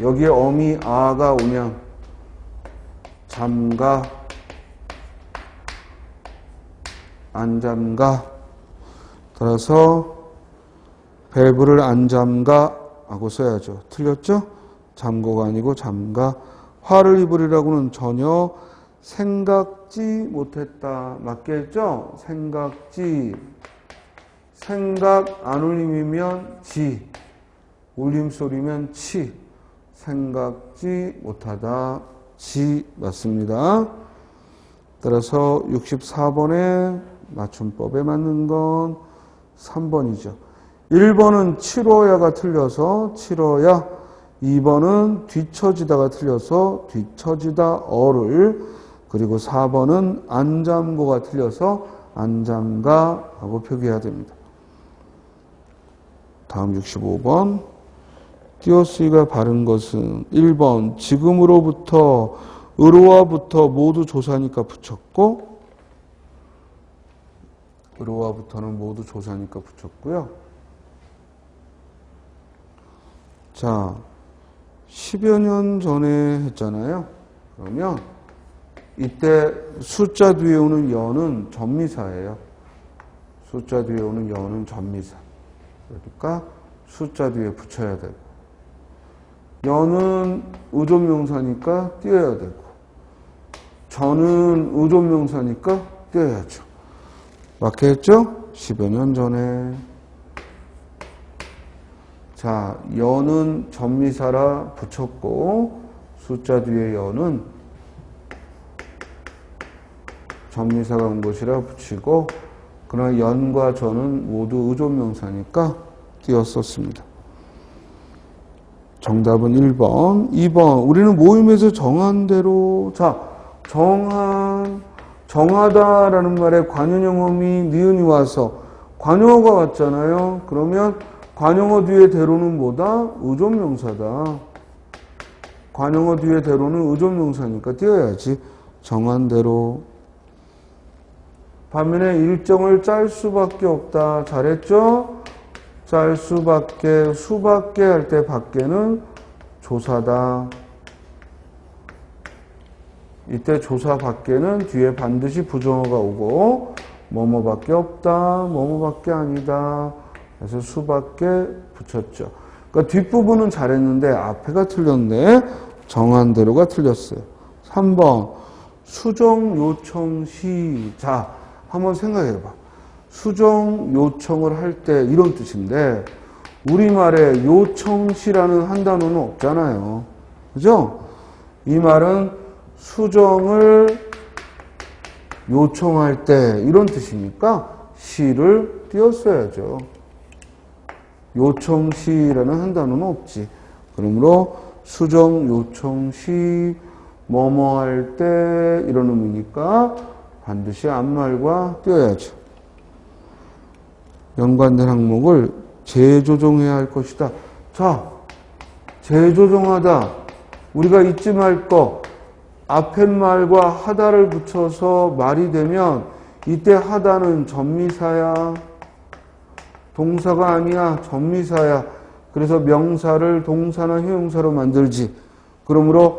여기에 어미 아가 오면 잠가 안 잠가 따라서 밸브를 안 잠가 하고 써야죠. 틀렸죠? 잠고가 아니고 잠가 화를 입으리라고는 전혀 생각지 못했다. 맞겠죠? 생각지 생각 안 울림이면 지 울림 소리면 치 생각지 못하다 지 맞습니다. 따라서 64번에 맞춤법에 맞는 건 3번이죠. 1번은 치러야가 틀려서 치러야 2번은 뒤처지다가 틀려서 뒤처지다 어를 그리고 4번은 안잠고가 틀려서 안잠가 하고 표기해야 됩니다. 다음 65번 띄어쓰기가 바른 것은 1번 지금으로부터 으로와부터 모두 조사니까 붙였고 으로와부터는 모두 조사니까 붙였고요. 자, 10여 년 전에 했잖아요. 그러면 이때 숫자 뒤에 오는 여는 전미사예요. 숫자 뒤에 오는 여는 전미사. 그러니까 숫자 뒤에 붙여야 되고 여는 의존명사니까 띄어야 되고 저는 의존명사니까 띄어야죠. 맞겠죠? 10여 년 전에 자, 여는 전미사라 붙였고 숫자 뒤에 여는 전미사가 온 것이라 붙이고 그러나 연과 전은 모두 의존명사니까 띄었었습니다. 정답은 1번. 2번. 우리는 모임에서 정한 대로 자, 정한 정하다라는 말에 관용형음이 니은이 와서 관용어가 왔잖아요. 그러면 관용어 뒤에 대로는 뭐다? 의존명사다. 관용어 뒤에 대로는 의존명사니까 띄어야지. 정한 대로. 반면에 일정을 짤 수밖에 없다. 잘했죠? 짤 수밖에, 수밖에 할 때 밖에는 조사다. 이때 조사 밖에는 뒤에 반드시 부정어가 오고 뭐뭐밖에 없다, 뭐뭐밖에 아니다. 그래서 수밖에 붙였죠. 그러니까 뒷부분은 잘했는데 앞에가 틀렸네. 정한 대로가 틀렸어요. 3번 수정 요청 시. 자, 한번 생각해 봐. 수정 요청을 할 때 이런 뜻인데 우리말에 요청시라는 한 단어는 없잖아요. 그죠? 이 말은 수정을 요청할 때 이런 뜻이니까 시를 띄었어야죠. 요청시라는 한 단어는 없지. 그러므로 수정 요청시 뭐뭐 할 때 이런 의미니까 반드시 앞말과 띄어야죠. 연관된 항목을 재조정해야 할 것이다. 자, 재조정하다. 우리가 잊지 말 거. 앞에 말과 하다를 붙여서 말이 되면 이때 하다는 전미사야. 동사가 아니야. 전미사야. 그래서 명사를 동사나 형용사로 만들지. 그러므로